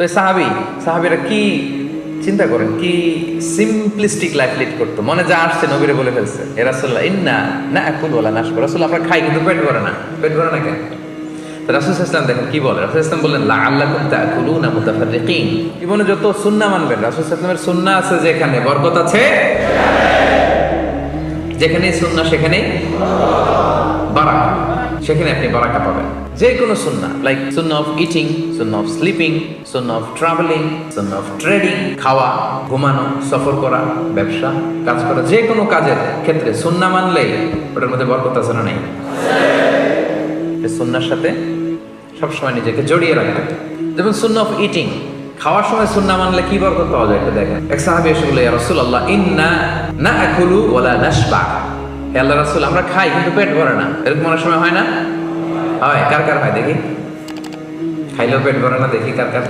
তো সাহাবি, সাহাবিরা কি চিন্তা করেন? কি সিম্পলিস্টিক লাইফ লিড করতো? মনে যা আসছে নবীরে বলে ফেলছে, এ রাসুল্লাহ ইন্না না একুল বলা নাশ করে রাসুল আমরা খাই, কিন্তু পেট ভরে না। পেট ভরে না কেন? রাসুল ইসলাম দেখেন, কি বলে? রাসুল ইসলাম বললেন লা আল্লাহ কুমতা কুলু না মুতাফারিকিন জীবনে যত সুন্নাহ মানবেন, রাসুল ইসলামের সুন্নাহ আছে যেখানে, বরকত আছে? যেখানেই সুন্নাহ সেখানেই বারাকা। সেখানে আপনি বারাকা পাবেন। যে কোনো সুন্না লাইক সুন্না অফ ইটিং সুন্না অফ স্লিপিং সুন্না অফ ট্রাভেলিং সুন্না অফ ট্রেডিং খাওয়া, ঘুমানো, সফর করা, ব্যবসা, কাজ করা যে কোনো কাজের ক্ষেত্রে সুন্না মানলেই ওটার মধ্যে বরকত আছে না নেই? সুন্নার সাথে সবসময় নিজেকে জড়িয়ে রাখবেন যেমন সুন্না অফ ইটিং খাওয়ার সময় সুন্না মানলে কি বরকত পাওয়া যায় একটু দেখেন। এক সাহাবি এসে বলে রসুল্লাহ ইন্না না আকুলু ওয়ালা নাশবা। আল্লাহ রাসূল, আমরা খাই কিন্তু পেট ভরে না। এরকম অনেক সময় হয় না? হয়। কার কার হয় দেখি? খাইলেও পেট ভরে না, দেখি কার কার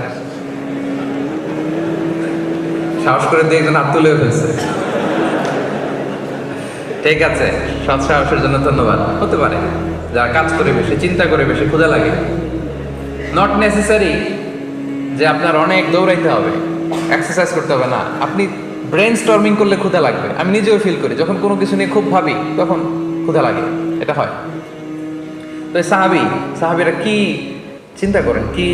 সাহস করে দিয়ে একজন হাত ফেলছে। ঠিক আছে, সৎ সাহসের জন্য ধন্যবাদ। হতে পারে। যারা কাজ করে বেশি, চিন্তা করে বেশি, ক্ষুধা লাগে। নট নেসেসারি যে আপনার অনেক দৌড়াইতে হবে। এক্সারসাইজ করতে হবে না। আপনি ব্রেন স্টর্মিং করলে ক্ষুধা লাগবে। আমি নিজেও ফিল করি, যখন কোনো কিছু নিয়ে খুব ভাবি, তখন ক্ষুধা লাগে। এটা হয়। তো সাহাবি, সাহাবিরা কি চিন্তা করেন? কি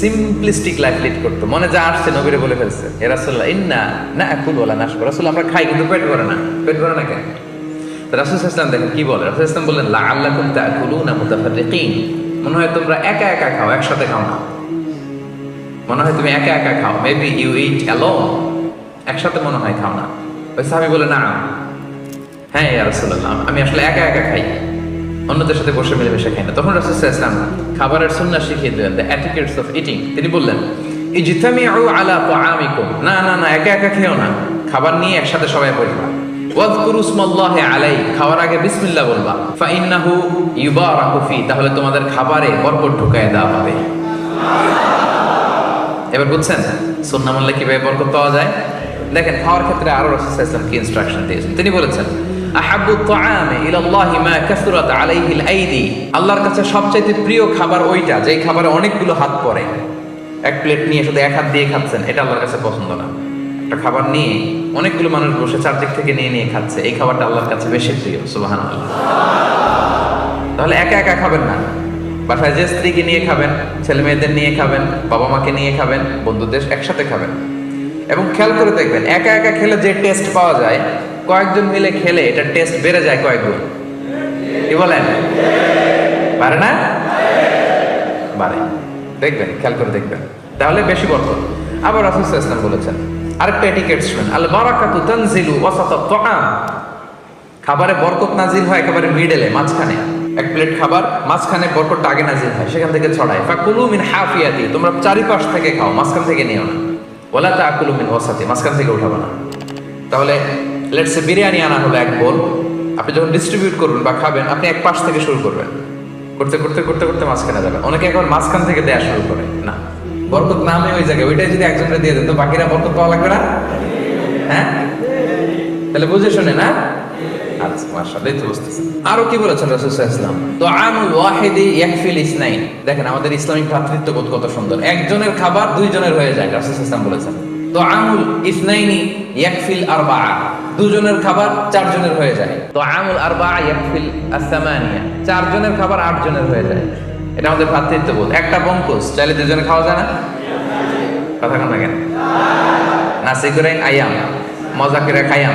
সিম্পলিস্টিক লাইফ লিড করতো? মনে যা আসছে নবীরে বলে ফেলছে রাসুল্লাহ ইন্না না একুল ওলা নাশ রাসুল আমরা খাই, কিন্তু পেট ভরে না। পেট ভরে না কেন? রাসুল ইসলাম দেখেন, কি বলে? রাসুল ইসলাম বললেন লা আল্লাহ কুম তাকুলু না মুতাফারিকিন মনে হয় তোমরা একা একা খাও, একসাথে খাও না। মনে হয় তুমি একা একা খাও। মেবি ইউ ইট অ্যালোন একসাথে মনে হয় খাও না। ওই সাহাবি বলে, না হ্যাঁ রাসূলুল্লাহ, আমি আসলে একা একা খাই। অন্যদের সাথে বসে মিলেমিশে খাই না। তখন রাসূল ইসলাম খাবারের সুন্নাহ শিখিয়ে দিলেন দ্য অ্যাটিকেটস অফ ইটিং তিনি বললেন না না না, একা একা খেও না। খাবার নিয়ে একসাথে সবাই তাহলে তোমাদের খাবারে ঢুকায় দেওয়া হবে। এবার বুঝছেন সুন্নাহ কীভাবে বরকত পাওয়া যায়? দেখেন, খাওয়ার ক্ষেত্রে আরও রাসূল ইসলাম কি ইনস্ট্রাকশন দিয়েছেন? তিনি বলেছেন, আহাব্বু তাআমি ইলাল্লাহি মা কাসরাত আলাইহি আইদি। আল্লাহর কাছে সবচাইতে প্রিয় খাবার ওইটা, যেই খাবারে অনেকগুলো হাত পড়ে। এক প্লেট নিয়ে শুধু এক হাত দিয়ে খাচ্ছেন, এটা আল্লাহর কাছে পছন্দ না। একটা খাবার নিয়ে অনেকগুলো মানুষ বসে চারদিক থেকে নিয়ে নিয়ে খাচ্ছে, এই খাবারটা আল্লাহর কাছে বেশি প্রিয়, সুবহানাল্লাহ। তাহলে একা একা খাবেন না। বাসায় যে স্ত্রীকে নিয়ে খাবেন ছেলে মেয়েদের নিয়ে খাবেন বাবা মাকে নিয়ে খাবেন, বন্ধুদের একসাথে খাবেন। এবং খেয়াল করে দেখবেন, একা একা খেলে যে টেস্ট পাওয়া যায়, কয়েকজন মিলে খেলে এটা টেস্ট বেড়ে যায় কয়েক গুণ কি বলেন? পারে না? বাড়ে দেখবেন, খেয়াল করে দেখবেন। তাহলে বেশি বরকত আবার রাসূল ওয়াসাল্লাম বলেছেন, আরেকটা এটিকেট শুনেন। আল বারাকাতু তানজিলু ওয়াসাতা তাআম খাবারে বরকত নাজিল হয় একেবারে মিডলে মাঝখানে। এক প্লেট খাবার, মাঝখানে বরকতটা আগে নাজিল হয়, সেখান থেকে ছড়ায়। ফাকুলু মিন হাফিয়াতি, তোমরা চারিপাশ থেকে খাও, মাঝখান থেকে নিও না। ওলা আকুল মিন ওয়াসাতি, মাঝখান থেকে উঠাবো না। তাহলে লেটস লেটসে বিরিয়ানি আনা হলো এক বোল, আপনি যখন ডিস্ট্রিবিউট করবেন বা খাবেন, আপনি এক পাশ থেকে শুরু করবেন। করতে করতে করতে করতে মাঝখানে যাবেন অনেকে এখন মাঝখান থেকে দেয়া শুরু করে। না, বরকত নামে ওই জায়গায় ওইটাই যদি একজনকে দিয়ে দেন, তো বাকিরা বরকত পাওয়া লাগবে না? হ্যাঁ? তাহলে বুঝে শুনে, না? আচ্ছা মাশাআল্লাহ তো আমাদের ইসলামিক ভ্রাতৃত্ববোধ কত সুন্দর। একজনের খাবার দুইজনের হয়ে যায়, রাসূল সাল্লাল্লাহু বলেছেন। দুআমুল ইসনাইনি ইয়াকফিল আরবাআ। দুজনের খাবার চারজনের হয়ে যায়। দুআমুল আরবাআ ইয়াকফিল চারজনের খাবার আটজনের হয়ে যায়। এটা আমাদের ভ্রাতৃত্ববোধ একটা বঙ্কুস চাইলে দুজনে খাওয়া যায় না? কথা কেন কেন? নাসি করে আয়াম করে খাইয়াম।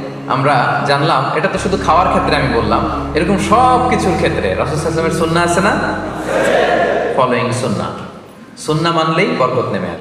আমরা জানলাম, এটা তো শুধু খাওয়ার ক্ষেত্রে আমি বললাম। এরকম সব কিছুর ক্ষেত্রে রসুলের সুন্না আছে না? ফলোয়িং সুন্না সুন্না মানলেই বরকত নেমে আসে